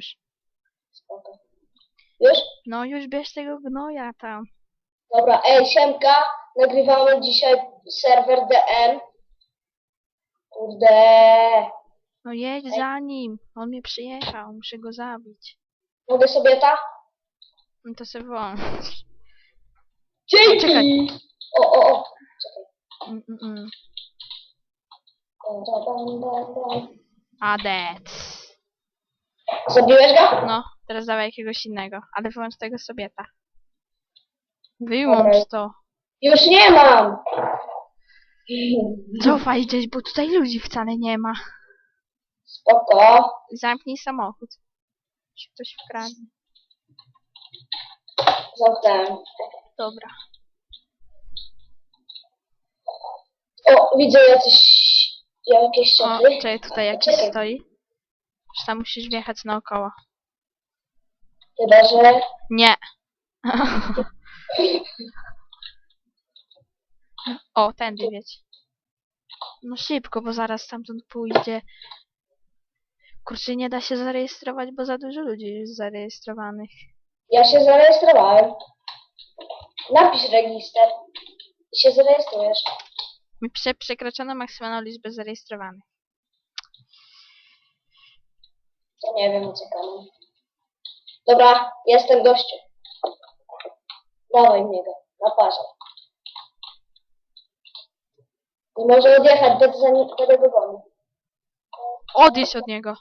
już. Spoko. Już? No już bierz tego gnoja tam. Dobra, ej, Siemka, nagrywamy dzisiaj serwer DN. Kurde. No jedź za nim. On mnie przyjechał, muszę go zabić. Mogę sobie ta? No to sobie włącz. Dzięki! Czekaj. O, o, o. Czekaj. Mm, mm, mm. Dam. Adet. Zabiłeś go? No, teraz dawaj jakiegoś innego. Ale wyłącz tego sobieta. Wyłącz to. Już nie mam! Cofaj gdzieś, bo tutaj ludzi wcale nie ma. Spoko. Zamknij samochód. Się ktoś wkradnie. Zamknąłem. Dobra. O, widzę jacyś... Jakieś O, czekaj, tutaj jakiś Czekaj. stoi. Czy tam musisz wjechać naokoło? Chyba, że... Nie. o, tędy wieć. No szybko, bo zaraz stamtąd pójdzie. Kurczę, nie da się zarejestrować, bo za dużo ludzi jest zarejestrowanych. Ja się zarejestrowałem. Napisz register. I się zarejestrujesz. Mi przekroczono maksymalną liczbę zarejestrowanych. To nie wiem, czekamy. Dobra, jestem gościu. Dawaj mnie go, na parze. Nie może odjechać, będę, za nim, będę go gonił. Odjedź od niego.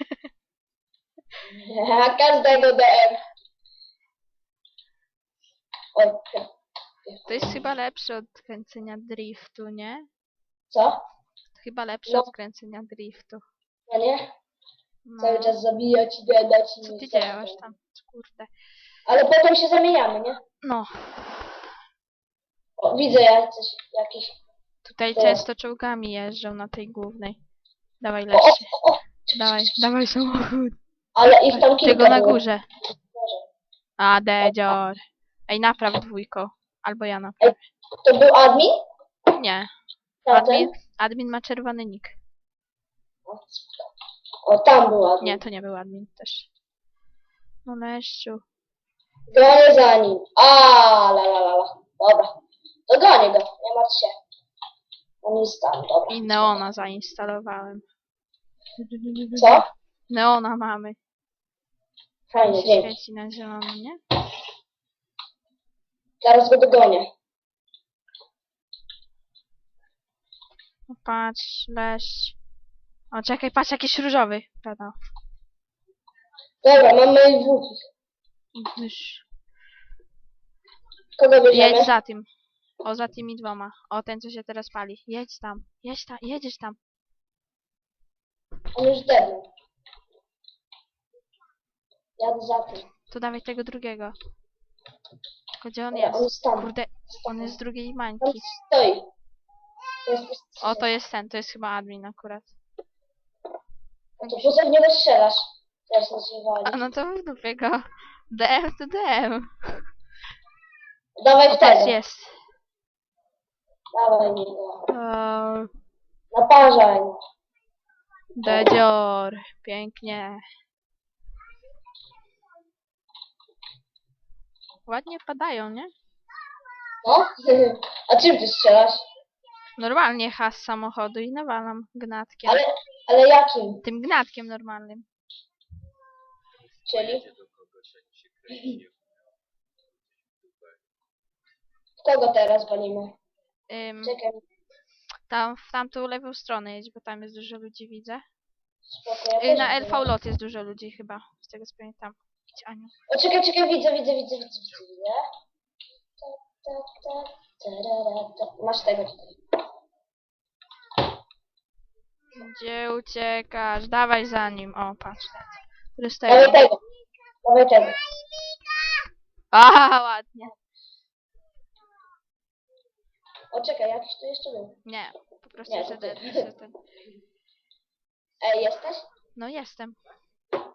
Każdego DM. To jest chyba lepsze od kręcenia driftu, nie? co? Chyba lepsze No. od kręcenia driftu. No nie? No. Cały czas zabijać i gadać. i Co ty działasz tam? Kurde. Ale potem się zamieniamy, nie? No, O, widzę jacyś, jakiś... tutaj To- często czołgami jeżdżą na tej głównej. Dawaj O, o, o, o. Dawaj, dawaj samochód. Ale ich tam kilka Tego na górze. A, dedzior. Ej, napraw dwójko. Albo ja naprawię. To był admin? Nie. Admin, admin ma czerwony nick. O, tam był admin. Nie, to nie był admin też. No leszczu. Gonię za nim. A, la la la la. Dobra. To gonię go, nie martw się. On jest tam, dobra. I Neona zainstalowałem. Co? Neona mamy. Fajnie, dzięki. świeci na zielono, nie? Zaraz go dogonię. O, patrz, leszcz. O, czekaj, patrz, jakiś różowy. Pedał. Dobra, mamy dwóch. Już. Kogo bierzemy? Jedź za tym. O, za tymi dwoma. O, ten, co się teraz pali. Jedź tam. Jedź tam. Jedziesz tam. On już dednął. Jadę za tym. To dawaj tego drugiego. Tylko gdzie on Dobra, jest? on jest tam. Kurde, on jest z drugiej Tam mańki. stoi. Jest, jest, O, to jest ten. To jest chyba admin akurat. To po co w niego strzelasz? Teraz nas A no to w dupie go. DM to DM. Dawaj teraz wtedy. jest. Dawaj mi go. Eee, Naparzaj. Dedzior. Pięknie. Ładnie padają, nie? No? A czym ty strzelasz? Normalnie has samochodu i nawalam gnatkiem. Ale, ale jakim? Tym gnatkiem normalnym. Czyli? Kogo teraz walimy? Ym, Czekaj, tam, w tamtą lewą stronę jedź, bo tam jest dużo ludzi, widzę. spoko. Ja Y, też na. LV lot jest dużo ludzi chyba, z tego co pamiętam. Idź, Aniu. O, czekaj, czekaj, widzę, widzę, widzę, widzę, widzę, widzę. Ta, ta, ta, tarara, ta. Masz tego tutaj. Gdzie uciekasz? Dawaj za nim. O, patrz. Który Dawaj stoi? tego. Dawaj tego. Aha, ładnie. O, czekaj, jakiś tu jeszcze był. Nie, po prostu Nie, to ty. ten, że ten. Ej, jesteś? No jestem.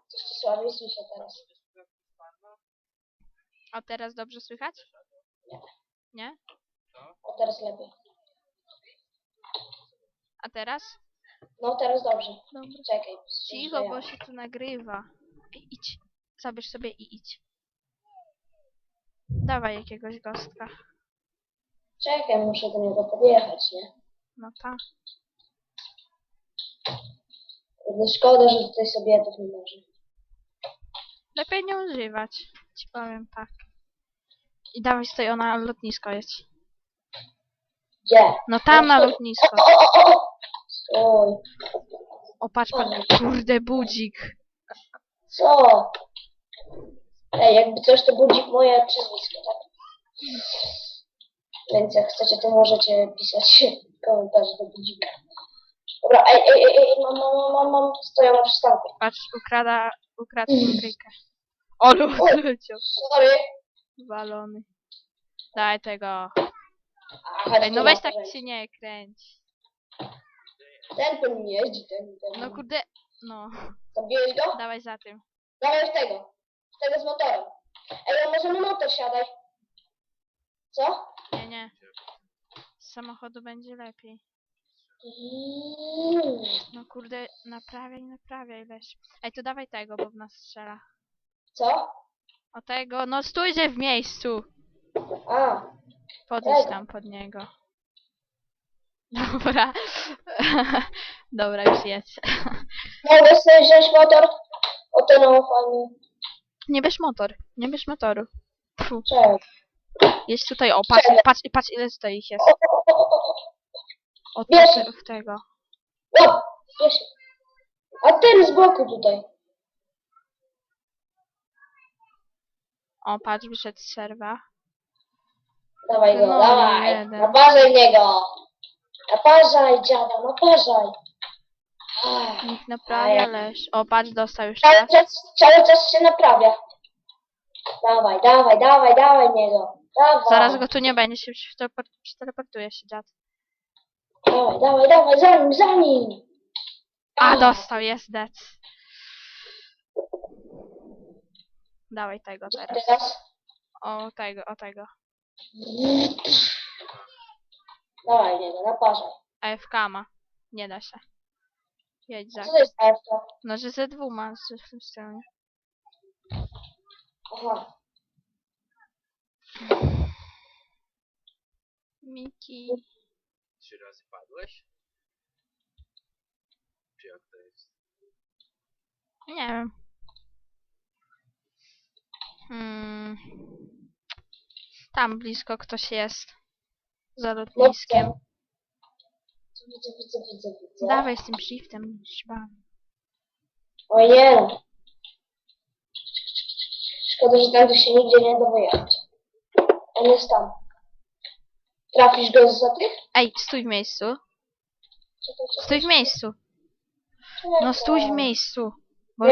Coś ci słabiej słyszę teraz. A teraz dobrze słychać? Nie. Nie? O, teraz lepiej. A teraz? No teraz dobrze. Dobra. Czekaj. Cicho, ja. bo się tu nagrywa. Ej, idź. Zabierz sobie i idź. Dawaj jakiegoś gostka. Czekaj, muszę do niego podjechać, nie? No tak. Szkoda, że tutaj sobietów nie może. Lepiej nie używać. Ci powiem tak. I dawaj stoi ona lotnisko jest. Gdzie? No tam na lotnisko. O, o, o, o! Stój. O patrz, patrz. Kurde budzik. Co? Ej, jakby coś, to budzik moje przezwisko, tak? Więc jak chcecie, to możecie pisać komentarze do budzika. Dobra, ej, ej, ej, ej, mam, mam, mam, mam, stoję na przystanku. Patrz, ukrada, ukradł kryjkę. O, leciał. Sorry. Walony. Daj tego. Aha, Ej, no weź tak się nie kręć. Ten po nim jeździ, ten, ten. No kurde, no. Zabiłeś go? Dawaj za tym. Dawaj w tego. W tego z motorem. Ej, a może na motor siadaj. Co? Nie, nie. Z samochodu będzie lepiej. Mm. No kurde, naprawiaj, naprawiaj leś. Ej, to dawaj tego, bo w nas strzela. Co? O tego, no stójże w miejscu. A, Tego. tam pod niego. Dobra. Dobra, już jedź. mogę sobie wziąć motor? O, to no, fajnie. Nie bierz motor. Nie bierz motoru. Fu. Czekaj. Jest tutaj, o patrz, patrz, patrz ile tutaj ich jest. Od Bierz. tego. O, wiesz. A ten z boku tutaj. O, patrz, wyszedł z serwa. Dawaj go, No, dawaj. jeden. Naparzaj niego. Naparzaj, dziada, naparzaj. Ach, Niech naprawia leś. O, patrz, dostał już Cały teraz. czas, cały czas się naprawia. Dawaj, dawaj, dawaj, dawaj niego. Dawaj. Zaraz go tu nie będzie, się przeteleport- przeteleportuje się dziad. Dawaj, dawaj, dawaj, za nim, za nim. A, dostał, jest dead. Dawaj tego teraz. Teraz. O, tego, o tego. Dawaj niego, naparzaj. AFK ma. Nie da się. Jedź za. Co to jest AFK? No, że ze dwoma z w tym stronie. Aha. Miki. Trzy razy padłeś? Czy jak to jest? Nie wiem. Tam blisko ktoś jest. Za lotniskiem. Widzę, widzę, widzę, widzę. Dawaj z tym shiftem, szban. O nie. no. Szkoda, że tam to się nigdzie nie da wyjechać. On jest tam. Trafisz go za tych? Ej, stój w miejscu. Stój w miejscu. No stój w miejscu. Bo